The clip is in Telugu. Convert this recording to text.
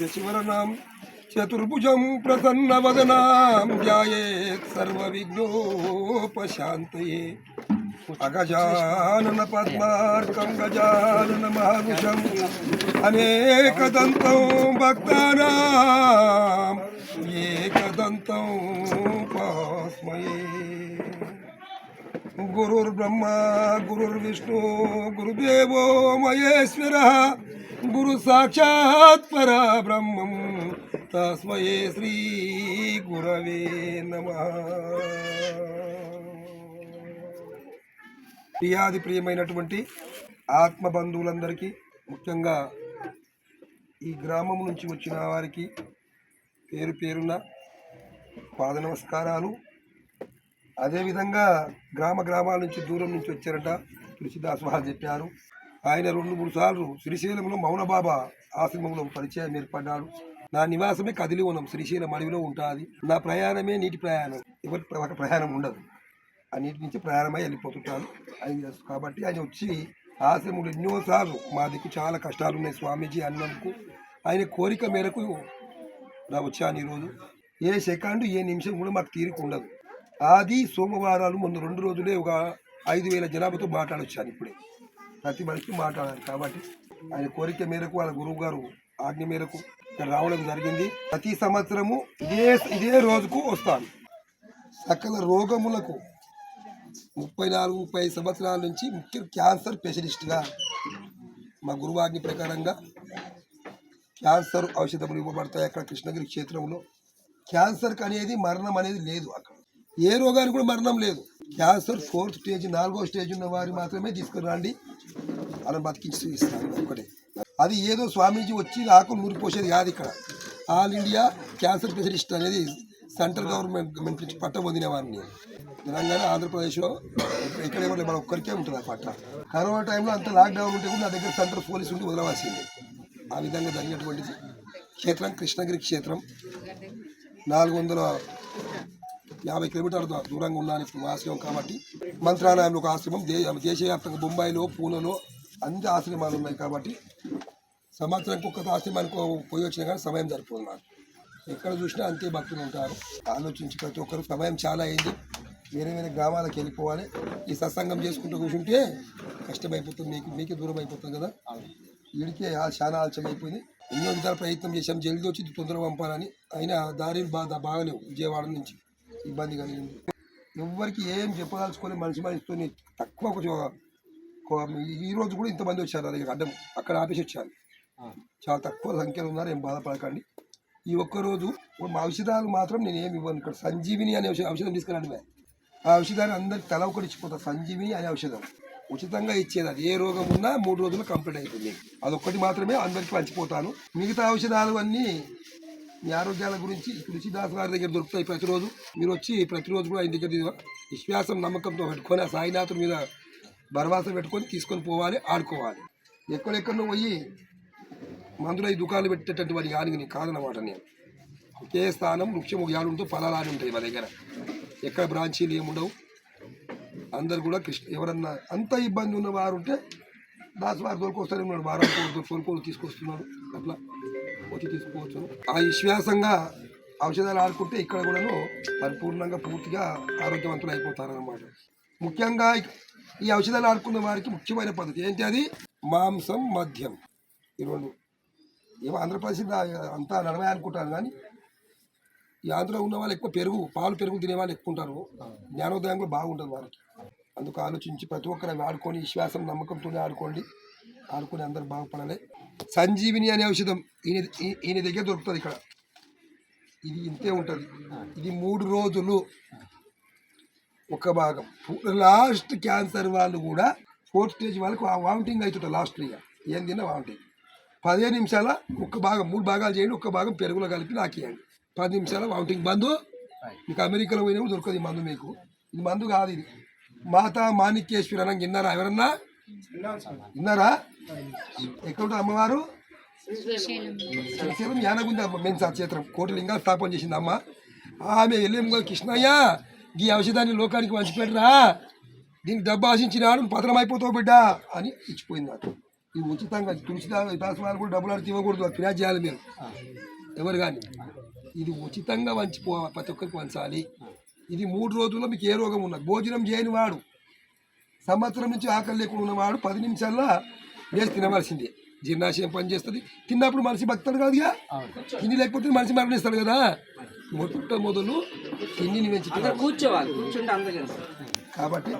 శశివరణం చతుర్భుజం ప్రసన్న వదనాం ధ్యాయేత్ సర్వ విఘ్నోపశాంతయే అగజానన పద్మార్కం గజానన మహర్షం అనేకదంతం భక్తానాం ఏకదంతం పాస్మయే గురుర్బ్రహ్మ గురుర్విష్ణు గురుదేవో మహేశ్వర గురు సాక్షాత్ పర బ్రహ్మం తస్మయే శ్రీ గురవే నమ. ప్రియాది ప్రియమైనటువంటి ఆత్మ బంధువులందరికీ ముఖ్యంగా ఈ గ్రామం నుంచి వచ్చిన వారికి పేరు పేరున పాద నమస్కారాలు అదేవిధంగా గ్రామ గ్రామాల నుంచి దూరం నుంచి వచ్చారట తులసిదాస్ వారు చెప్పారు. ఆయన రెండు మూడు సార్లు శ్రీశైలంలో మౌనబాబా ఆశ్రమంలో పరిచయం ఏర్పడ్డాడు. నా నివాసమే కదిలి ఉన్నాం శ్రీశైలం అడవిలో ఉంటుంది. నా ప్రయాణమే నీటి ప్రయాణం. ఎవరి ఒక ప్రయాణం ఉండదు. ఆ నీటి నుంచి ప్రయాణమై వెళ్ళిపోతుంటాను. ఆయన కాబట్టి ఆయన వచ్చి ఆశ్రమంలో ఎన్నోసార్లు మా దిక్కు చాలా కష్టాలు ఉన్నాయి స్వామీజీ అన్నందుకు. ఆయన కోరిక మేరకు నా వచ్చాను ఈరోజు. ఏ సెకండ్ ఏ నిమిషం కూడా మాకు తీరిక ఉండదు. ఆది సోమవారాలు మొన్న రెండు రోజులే ఒక ఐదు వేల జనాభాతో మాట్లాడొచ్చాను ఇప్పుడే. ప్రతి మనిషి మాట్లాడాలి. కాబట్టి ఆయన కోరిక మేరకు వాళ్ళ గురువు గారు ఆజ్ఞ మేరకు ఇక్కడ రావడం జరిగింది. ప్రతి సంవత్సరము ఇదే ఇదే రోజుకు వస్తాను. సకల రోగములకు ముప్పై నాలుగు ముప్పై ఐదు సంవత్సరాల నుంచి ముఖ్య క్యాన్సర్ స్పెషలిస్ట్గా మా గురువాజ్ఞ ప్రకారంగా క్యాన్సర్ ఔషధములు ఇవ్వబడతాయి అక్కడ కృష్ణగిరి క్షేత్రంలో. క్యాన్సర్కి అనేది మరణం అనేది లేదు అక్కడ. ఏ రోగానికి కూడా మరణం లేదు. క్యాన్సర్ ఫోర్త్ స్టేజ్ నాలుగో స్టేజ్ ఉన్న వారు మాత్రమే తీసుకురండి. అలా బతికించి ఇస్తాను ఒకటి అది ఏదో స్వామీజీ వచ్చి నాకు నూరి పోసేది కాదు ఇక్కడ. ఆల్ ఇండియా క్యాన్సర్ స్పెషలిస్ట్ అనేది సెంట్రల్ గవర్నమెంట్ గవర్నమెంట్ నుంచి పట్ట పొందిన తెలంగాణ ఆంధ్రప్రదేశ్లో ఎక్కడ ఎవరు మన ఒక్కరికే ఉంటుంది ఆ పట్ట. కరోనా టైంలో అంత లాక్డౌన్ ఉంటే కూడా నా దగ్గర సెంట్రల్ పోలీసు ఉండి వదలవలసింది. ఆ విధంగా జరిగినటువంటిది క్షేత్రం కృష్ణగిరి క్షేత్రం. నాలుగు వందల యాభై కిలోమీటర్ల దూరంగా ఉన్నాను ఇప్పుడు ఆశ్రమం కాబట్టి మంత్రాలయంలో ఒక ఆశ్రమం దే దేశవ్యాప్తంగా బొంబాయిలో పూణెలో అన్ని ఆశ్రమాలు ఉన్నాయి కాబట్టి సంవత్సరానికి ఒక్క ఆశ్రమానికి పోయి వచ్చినా కానీ సమయం సరిపోదు నాకు ఎక్కడ చూసినా అంతే భక్తులు ఉంటారు. ఆలోచించి ప్రతి ఒక్కరు సమయం చాలా అయింది. వేరే వేరే గ్రామాలకు వెళ్ళిపోవాలి. ఈ సత్సంగం చేసుకుంటూ కూర్చుంటే కష్టమైపోతుంది. మీకు మీకే దూరం అయిపోతుంది కదా. వీడికే ఆ- చాలా ఆలస్యం అయిపోయింది ఎన్నో విధాల ప్రయత్నం చేశాం. జల్దీ వచ్చి తొందరగా పంపాలని. అయినా దారిలు బాగా బాగలేవు విజయవాడ నుంచి. ఇబ్బంది కలిగింది. ఎవరికి ఏం చెప్పదలుచుకొని మనిషి మనిషితో తక్కువ కొంచెం ఈ రోజు కూడా ఇంతమంది వచ్చారు నా దగ్గర. అడ్డం అక్కడ ఆపేసి వచ్చాను చాలా తక్కువ సంఖ్యలో ఉన్నారు ఏం బాధపడకండి. ఈ ఒక్క రోజు మా ఔషధాలు మాత్రం నేను ఏమి ఇవ్వను ఇక్కడ. సంజీవిని అనే ఔషధం తీసుకురండి. ఆ ఔషధాన్ని అందరికి తల ఒకటి ఇచ్చిపోతా. సంజీవిని అనే ఔషధం. ఉచితంగా ఇచ్చేది అది. ఏ రోగం ఉన్నా మూడు రోజులు కంప్లీట్ అవుతుంది అదొక్కటి మాత్రమే అందరికి పంచిపోతాను. మిగతా ఔషధాలు అన్నీ మీ ఆరోగ్యాల గురించి తులసిదాస్ గారి దగ్గర దొరుకుతాయి ప్రతిరోజు. మీరు వచ్చి ప్రతిరోజు కూడా ఆయన దగ్గర విశ్వాసం నమ్మకంతో పెట్టుకొని ఆ సాయినాథుడి మీద భరవాసం పెట్టుకొని తీసుకొని పోవాలి ఆడుకోవాలి. ఎక్కడెక్కడో పోయి మందులో ఈ దుకాణాలు పెట్టేటటువంటి వారి కానీ కాదనమాట నేను. ఒకే స్థానం వృక్షం ఒక యాడుంటూ ఫలాలు ఉంటాయి మా దగ్గర. ఎక్కడ బ్రాంచీలు ఏముండవు అందరు కూడా కృష్ణ ఎవరన్నా అంత ఇబ్బంది ఉన్న వారు ఉంటే దాసు వారు దొరికొస్తారు ఉన్నాడు వారానికి తీసుకొస్తున్నారు తీసుకొస్తున్నాడు. అట్లా. వచ్చి తీసుకోవచ్చు. ఆ విశ్వాసంగా ఔషధాలు ఆడుకుంటే ఇక్కడ కూడాను పరిపూర్ణంగా పూర్తిగా ఆరోగ్యవంతులు అయిపోతారు అన్నమాట ముఖ్యంగా ఈ ఔషధాలు ఆడుకున్న వారికి ముఖ్యమైన పద్ధతి ఏంటి అది? మాంసం మద్యం. ఈ రెండు. ఏమో ఆంధ్రప్రదేశ్ అంతా నడవే అనుకుంటారు కానీ ఈ ఆంధ్రలో ఉన్న వాళ్ళు ఎక్కువ పెరుగు పాలు పెరుగు తినే వాళ్ళు ఎక్కువ ఉంటారు. జ్ఞానోదయం కూడా బాగుంటుంది వారికి అందుకు ఆలోచించి ప్రతి ఒక్కరు అవి ఆడుకొని విశ్వాసం నమ్మకంతోనే ఆడుకోండి. ఆడుకొని అందరు బాగుపడాలి. సంజీవిని అనే ఔషధం ఈయన ఈయన దగ్గర దొరుకుతుంది ఇక్కడ. ఇది ఇంతే ఉంటుంది. ఇది మూడు రోజులు ఒక భాగం. లాస్ట్ క్యాన్సర్ వాళ్ళు కూడా ఫోర్త్ స్టేజ్ వాళ్ళకి వామిటింగ్ అవుతుంటారు లాస్ట్ ఇక ఏం తిన్నా వామిటింగ్. పదిహేను నిమిషాల ఒక్క భాగం మూడు భాగాలు చేయండి ఒక్క భాగం పెరుగులో కలిపి నాకేయండి. పది నిమిషాల వామిటింగ్. మందు? మీకు అమెరికాలో పోయినప్పుడు దొరకదు ఈ మందు మీకు. ఇది మందు కాదు ఇది. మాతా మాణిక్యేశ్వరి అనగా విన్నారా ఎవరన్నా? విన్నారా? ఎక్కడ అమ్మవారు? శ్రీశైలం. యానగుంది అమ్మ మెయిన్ క్షేత్రం. కోటి లింగాలు స్థాపన చేసింది అమ్మ. ఆమె వెళ్ళేముగా కృష్ణయ్య ఈ ఔషధాన్ని లోకానికి పంచిపెట్టరా దీనికి డబ్బు ఆశించినాడు పతనం అయిపోతావు బిడ్డ అని ఇచ్చిపోయింది నాకు ఇది ఉచితంగా తులసిదా దాసు కూడా డబ్బులు అడిగి ఇవ్వకూడదు ఫిర్యాదు చేయాలి మీరు. ఎవరు కానీ. ఇది ఉచితంగా వంచిపో ప్రతి ఒక్కరికి వంచాలి ఇది మూడు రోజుల్లో మీకు ఏ రోగం ఉన్నది భోజనం చేయని వాడు సంవత్సరం నుంచి ఆకలి లేకుండా ఉన్నవాడు పది నిమిషాల్లో వేసి తినవలసిందే. జీర్ణాశయం పనిచేస్తుంది తిన్నప్పుడు మనిషి బతాడు కాదుగా? తిని లేకపోతే మనిషి మరణిస్తాడు కదా? మొట్ట మొదలు తిండిని పెంచుతాడు. కూర్చోవాలి. కూర్చుంటే అందరికీ కాబట్టి